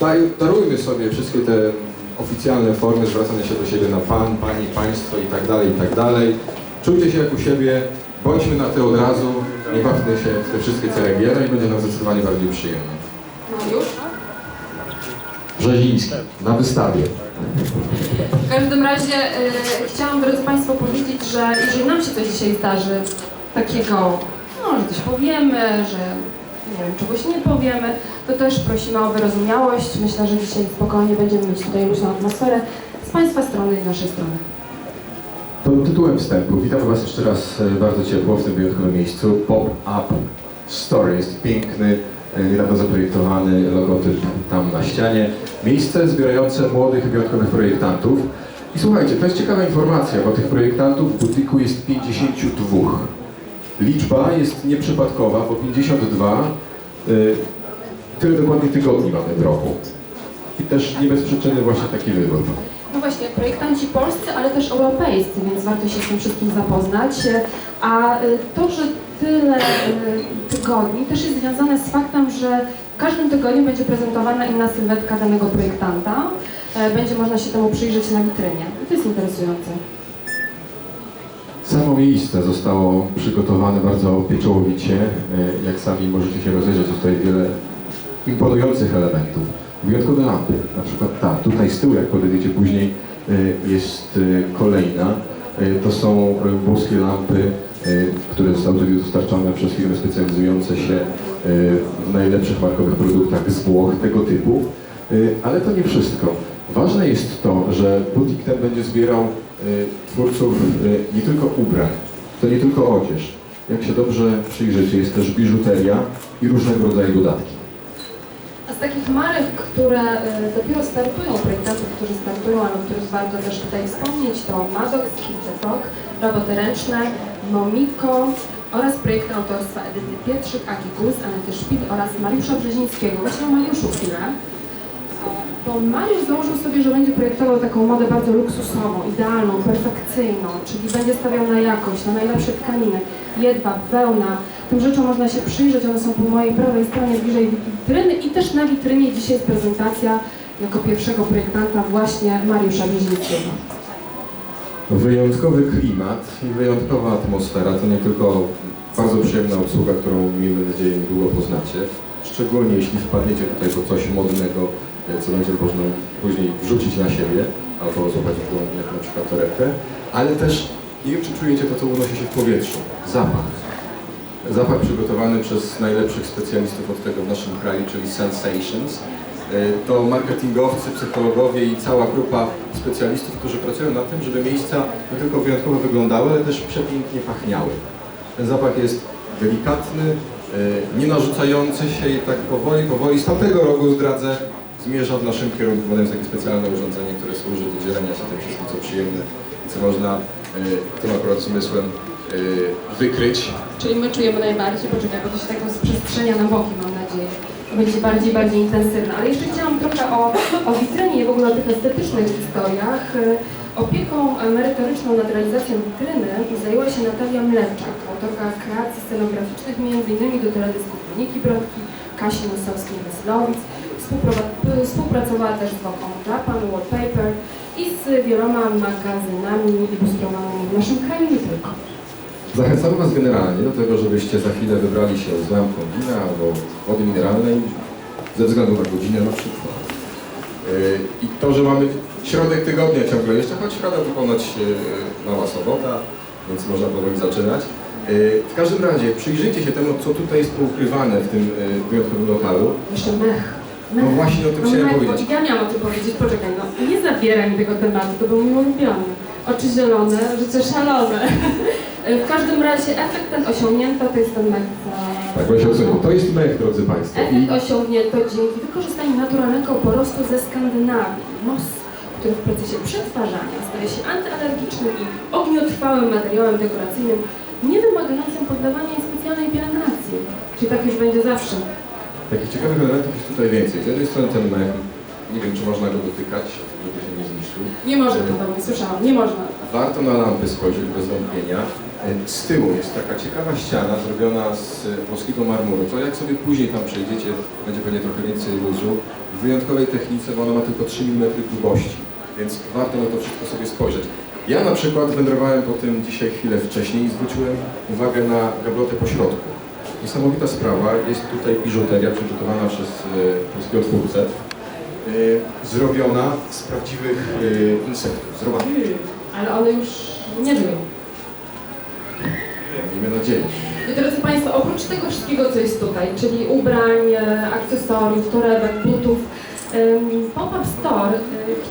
Daj- Darujmy sobie wszystkie te oficjalne formy zwracania się do siebie na pan, pani, państwo i tak dalej, i tak dalej. Czujcie się jak u siebie, bądźmy na ty od razu, nie bawmy się w te wszystkie ceregiele i będzie nam zdecydowanie bardziej przyjemnie. No już? Brzeziński, na wystawie. W każdym razie y, chciałam, drodzy Państwo, powiedzieć, że jeżeli nam się coś dzisiaj zdarzy takiego, no, że coś powiemy, że nie wiem, czegoś nie powiemy, to też prosimy o wyrozumiałość. Myślę, że dzisiaj spokojnie będziemy mieć tutaj luźną atmosferę z Państwa strony i z naszej strony. Pod tytułem wstępu witam Was jeszcze raz e, bardzo ciepło w tym wyjątkowym miejscu. Pop-Up Story jest piękny, e, niedawno zaprojektowany logotyp tam na ścianie. Miejsce zbierające młodych wyjątkowych projektantów. I słuchajcie, to jest ciekawa informacja, bo tych projektantów w butiku jest 52. Liczba jest nieprzypadkowa, bo 52 y, tyle dokładnie tygodni mamy w roku. I też nie bez przyczyny właśnie taki wybór. No właśnie, projektanci polscy, ale też europejscy, więc warto się z tym wszystkim zapoznać. A y, to, że tyle y, tygodni też jest związane z faktem, że w każdym tygodniu będzie prezentowana inna sylwetka danego projektanta. E, Będzie można się temu przyjrzeć na witrynie. I to jest interesujące. Samo miejsce zostało przygotowane bardzo pieczołowicie. E, Jak sami możecie się rozejrzeć, tutaj wiele imponujących elementów. Wyjątkowe lampy, na przykład ta, tutaj z tyłu, jak podejdziecie później, e, jest e, kolejna. To są włoskie lampy, które zostały dostarczone przez firmy specjalizujące się w najlepszych markowych produktach z Włoch tego typu. Ale to nie wszystko. Ważne jest to, że butik ten będzie zbierał twórców e, nie tylko ubrań, to nie tylko odzież. Jak się dobrze przyjrzycie, jest też biżuteria i różnego rodzaju dodatki. A z takich marek, które y, dopiero startują, projektantów, którzy startują, ale o których warto też tutaj wspomnieć, to Maddox, Kizetok, Roboty Ręczne, Momiko oraz projekty autorstwa Edyty Pietrzyk, Aki Gus, Anety Szpil oraz Mariusza Brzezińskiego. Właśnie o Mariuszu chwilę. Bo Mariusz założył sobie, że będzie projektował taką modę bardzo luksusową, idealną, perfekcyjną, czyli będzie stawiał na jakość, na najlepsze tkaniny, jedwab, wełna. Tym rzeczom można się przyjrzeć, one są po mojej prawej stronie bliżej witryny i też na witrynie dzisiaj jest prezentacja jako pierwszego projektanta właśnie Mariusza Brzezińskiego. Wyjątkowy klimat i wyjątkowa atmosfera to nie tylko bardzo przyjemna obsługa, którą miejmy nadzieję niedługo poznacie. Szczególnie jeśli wpadniecie tutaj po coś modnego, co będzie można później wrzucić na siebie albo złapać w dłoń, jak na przykład torebkę. Ale też nie wiem, czy czujecie to, co unosi się w powietrzu. Zapach. Zapach przygotowany przez najlepszych specjalistów od tego w naszym kraju, czyli Sensations. E, To marketingowcy, psychologowie i cała grupa specjalistów, którzy pracują nad tym, żeby miejsca nie tylko wyjątkowo wyglądały, ale też przepięknie pachniały. Ten zapach jest delikatny, e, nie narzucający się i tak powoli, powoli z tamtego rogu zdradzę, zmierza w naszym kierunku, badając takie specjalne urządzenie, które służy do dzielenia się tym wszystkim, co przyjemne, co można e, tym akurat zmysłem e, wykryć. Czyli my czujemy najbardziej, poczekaj, bo to się tak rozprzestrzenia na boki, mam nadzieję. Będzie bardziej, bardziej intensywne. Ale jeszcze chciałam trochę o, o witrynie i w ogóle o tych estetycznych historiach. Y, Opieką merytoryczną nad realizacją witryny zajęła się Natalia Mleczak, autorka kreacji scenograficznych m.in. do teledysków Moniki Brodki, Kasi Nosowskiej-Weslowic. Współpracowała też z on Japan, Wallpaper i z wieloma magazynami ilustrowanymi w naszym kraju nie tylko. Zachęcamy Was generalnie do tego, żebyście za chwilę wybrali się z lampką wina albo wody mineralnej, ze względu na godzinę na przykład. Yy, I to, że mamy środek tygodnia ciągle jeszcze, choć środa to ponoć yy, mała sobota, więc można powoli zaczynać. Yy, W każdym razie przyjrzyjcie się temu, co tutaj jest poukrywane w tym wyjątkowym lokalu. Jeszcze mech. No właśnie o tym No chciałem mech, powiedzieć. Ja miałam o tym powiedzieć, poczekaj, no nie zabieraj mi tego tematu, to był mój ulubiony. Oczy zielone, życie szalone. W każdym razie efekt ten osiągnięto, to jest ten mech za... Tak, odsunął. To jest mech, drodzy Państwo. I Efekt osiągnięto dzięki wykorzystaniu naturalnego porostu ze Skandynawii, mos, który w procesie przetwarzania staje się antyalergicznym i ogniotrwałym materiałem dekoracyjnym, nie wymagającym poddawania jej specjalnej pielęgnacji. Czyli tak już będzie zawsze. Takich ciekawych elementów jest tutaj więcej. Z jednej strony ten mech, nie wiem, czy można go dotykać, żeby się nie zniszczył. Nie można podobnie, słyszałam, nie można. Warto na lampy spojrzeć bez wątpienia. E, Z tyłu jest taka ciekawa ściana zrobiona z włoskiego marmuru. To jak sobie później tam przejdziecie, będzie pewnie trochę więcej luzu. w wyjątkowej technice, bo ona ma tylko 3 mm grubości, więc warto na to wszystko sobie spojrzeć. Ja na przykład wędrowałem po tym dzisiaj chwilę wcześniej i zwróciłem uwagę na gablotę po środku. Niesamowita sprawa, jest tutaj biżuteria przygotowana przez e, polskiego twórcę, e, zrobiona z prawdziwych e, insektów, z robaków. Ale one już nie żyją. Miejmy nadzieję. I drodzy Państwo, oprócz tego wszystkiego, co jest tutaj, czyli ubrań, akcesoriów, torebek, butów, Pop-Up Store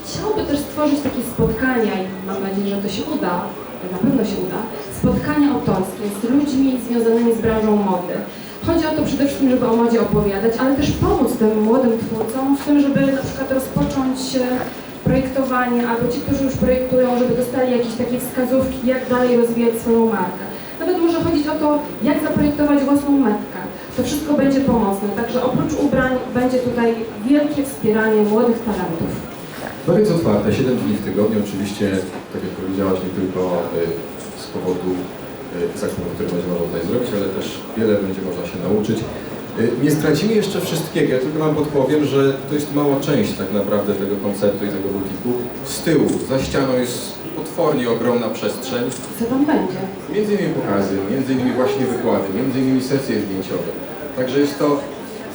chciałby też stworzyć takie spotkania i mam nadzieję, że to się uda, na pewno się uda, spotkania autorskie z ludźmi związanymi z branżą mody. Chodzi o to przede wszystkim, żeby o modzie opowiadać, ale też pomóc tym młodym twórcom w tym, żeby na przykład rozpocząć e, projektowanie, albo ci, którzy już projektują, żeby dostali jakieś takie wskazówki, jak dalej rozwijać swoją markę. Nawet może chodzić o to, jak zaprojektować własną metkę. To wszystko będzie pomocne. Także oprócz ubrań będzie tutaj wielkie wspieranie młodych talentów. No więc otwarte, 7 dni w tygodniu, oczywiście, tak jak powiedziałaś, nie tylko y, z powodu y, zakupów, które będzie można tutaj zrobić, ale też wiele będzie można się nauczyć. Y, Nie stracimy jeszcze wszystkiego, ja tylko Wam podpowiem, że to jest mała część tak naprawdę tego konceptu i tego butiku. Z tyłu, za ścianą jest potwornie ogromna przestrzeń, Co tam będzie? Między innymi pokazy, między innymi właśnie wykłady, między innymi sesje zdjęciowe. Także jest to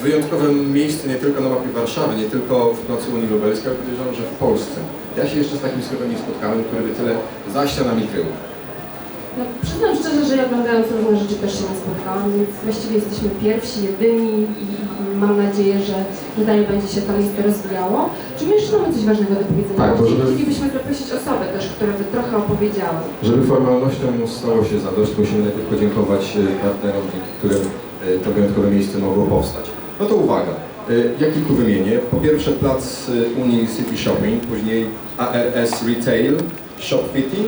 wyjątkowe miejsce nie tylko na mapie Warszawy, nie tylko w Nocy Unii Lubelskiej, ale podejrzewam, że w Polsce. Ja się jeszcze z takim sklepem nie spotkałem, który by tyle za ścianami krył. No, przyznam szczerze, że ja oglądając różne rzeczy też się nie spotkałam, więc właściwie jesteśmy pierwsi, jedyni i, mam nadzieję, że dalej będzie się to miejsce rozwijało. Czy my jeszcze mamy coś ważnego do powiedzenia? Tak, to żeby- Chcielibyśmy zaprosić osoby też, które by trochę opowiedziały. Żeby formalnościom stało się zadość, musimy najpierw podziękować e, partnerom, dzięki którym e, to wyjątkowe miejsce mogło powstać. No to uwaga, e, ja kilku wymienię. Po pierwsze plac e, Unii City Shopping, później ARS Retail, Shop Fitting,